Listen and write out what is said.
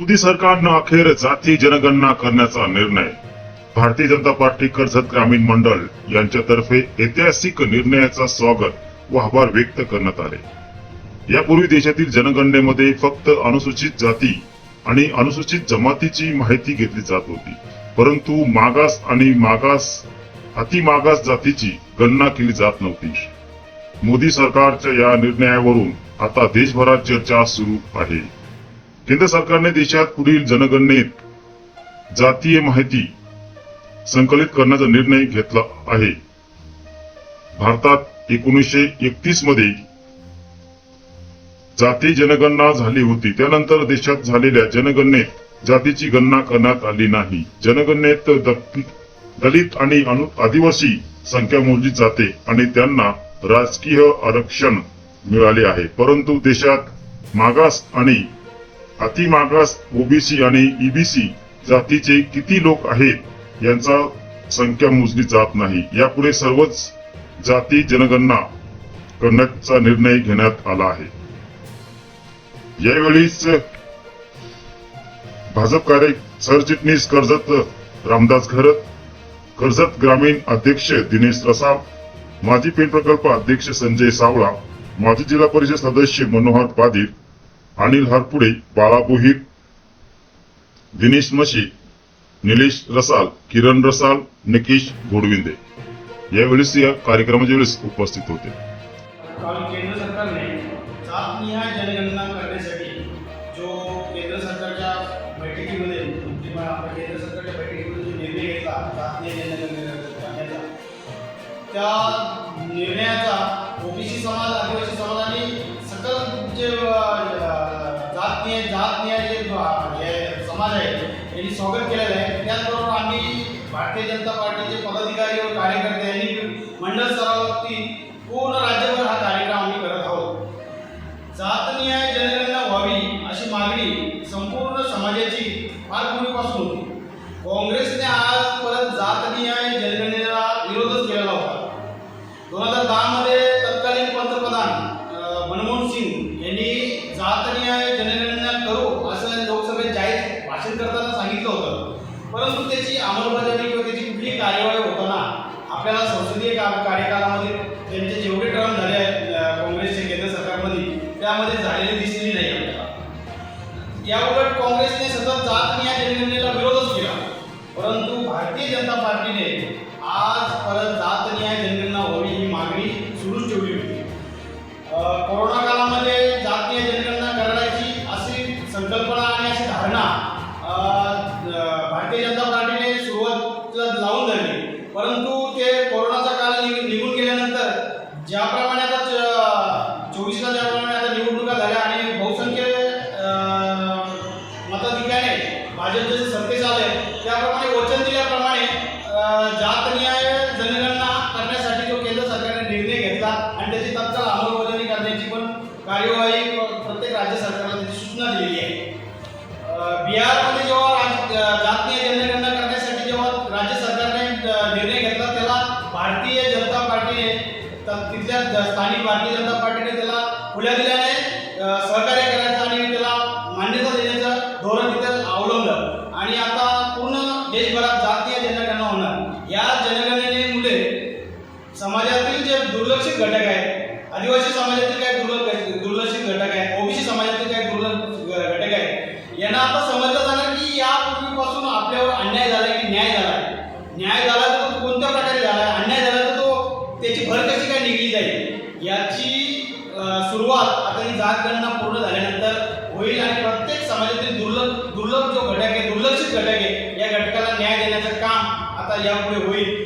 मोदी सरकारनं अखेर जाती जनगणना करण्याचा निर्णय. भारतीय जनता पार्टी कर्जत ग्रामीण मंडळ यांच्यातर्फे ऐतिहासिक निर्णयाचा स्वागत व आभार व्यक्त करण्यात आले. यापूर्वी देशातील जनगणनेमध्ये फक्त अनुसूचित जाती आणि अनुसूचित जमातीची माहिती घेतली जात होती. परंतु मागास आणि मागास अति मागास जातीची गणना केली जात नव्हती. मोदी सरकारच्या या निर्णयावरून आता देशभरात चर्चा सुरू आहे. केंद्र सरकारने देशात पुढील जनगणनेत जातीय माहिती संकलित करण्याचा निर्णय घेतला आहे. भारतात एकोणीसशे एकतीसमध्ये जाती जनगणना झाली होती. त्यानंतर देशात झालेल्या जनगणनेत जातीची गणना करण्यात आली नाही. जनगणनेत द- दलित आणि अनु आदिवासी संख्या मोजली जाते आणि त्यांना राजकीय आरक्षण मिळाले आहे. परंतु देशात मागास आणि अति मागास ओबीसी आणि ईबीसी जातीचे किती लोक आहेत यांचा संख्या मोजली जात नाही. यापुढे सर्वच जाती जनगणना करण्याचा निर्णय घेण्यात आला आहे. यावेळीच भाजप कार्य सरचिटणीस कर्जत रामदास घरत कर्जत ग्रामीण अध्यक्ष दिनेश रसाळ माजी पेन प्रकल्प अध्यक्ष संजय सावळा माजी जिल्हा परिषद सदस्य मनोहर पादीर अनिल हरपुडे बाळा बोहीर दिनेश मशी निलेश रसाल किरण रसाल निकेश घोडविंदे यावेळेस या कार्यक्रमाच्या वेळेस उपस्थित होते. केंद्र सरकारने जातनिहाय जनगणना करण्यासाठी जो केंद्र सरकारच्या बैठकीमध्ये केंद्र सरकारच्या बैठकीमध्ये जो निर्णय घेतला जातनिहाय जनगणना करण्याचा त्या भारतीय जनता पार्टीचे पदाधिकारी व कार्यकर्ते यांनी मंडळ स्तरावरती पूर्ण राज्यभर हा कार्यक्रम आम्ही करत आहोत. जातनिहाय जनगणना व्हावी अशी मागणी संपूर्ण समाजाची फार पूर्वीपासून. होती काँग्रेसने आजपर्यंत जातनिहाय जनगणनेला विरोधच केलेला होता. दोन हजार दहामध्ये तत्कालीन पंतप्रधान मनमोहन सिंग यांनी जातनिहाय जनगणना करू असं लोकसभेत जाहीर भाषण करताना सांगितलं होतं. परंतु त्याची अंमलबजावणी किंवा त्याची कुठली कार्यवाही होताना आपल्याला संसदीय कार्यकाळामध्ये कार्यकालामध्ये त्यांचे जेवढे टर्म झाले आहेत काँग्रेसचे काँग्रेसच्या केंद्र सरकारमध्ये त्यामध्ये झालेली दिसली नाही आपल्याला याउलट काँग्रेसने सतत जात या जनगणनेला विरोधच केला. परंतु भारतीय जनता पार्टीने आज परत जात न्याय जनगणना व्हावी ही मागणी सुरूच ठेवली होती. कोरोना काळामध्ये जातीय जनगणना करण्याची अशी संकल्प आणि अशी धारणा अं, अं, भारतीय जनता पार्टीने सुरुवात लावून धरली परंतु ते कोरोनाचा काळ निघ- निघून गेल्यानंतर ज्याप्रमाणे आता चोवीसला ज्याप्रमाणे आता निवडणुका झाल्या आणि बहुसंख्य अं, मताधिक्याने भाजप जसे सत्तेस आले त्याप्रमाणे वचन दिल्याप्रमाणे जात न्याय जनगणना करण्यासाठी जो केंद्र सरकारने निर्णय घेतला आणि त्याची तत्काळ अंमलबजावणी करण्याची पण कार्यवाही प्रत्येक राज्य सरकारला त्याची सूचना दिलेली आहे. बिहारमध्ये जेव्हा जात न्याय जनगणना तर तिथल्या स्थानिक भारतीय जनता पार्टीने त्याला खुल्या दिल्याने सहकार्य करायचं आणि त्याला मान्यता देण्याचं धोरण तिथे अवलंबलं. आणि आता पूर्ण देशभरात जातीय जनगणना होणार. या जनगणनेमुळे समाजातील जे दुर्लक्षित घटक आहेत आदिवासी समाजातील काही दुर्लक्ष दुर्लक्षित घटक आहेत ओबीसी समाजातील काही दुर्लक्षित घटक आहेत यांना आता समजलं जाणार की यापूर्वीपासून आपल्यावर अन्याय झाला की न्याय झाला न्याय झाला तर कोणत्या प्रकारे झाला अन्याय झाला तर तो त्याची भर सुरुवात आता ही जात गणना पूर्ण झाल्यानंतर होईल आणि प्रत्येक समाजातील दुर्लभ दुर्लभ जो घटक आहे दुर्लक्षित घटक आहे या घटकाला न्याय देण्याचं काम आता यापुढे होईल.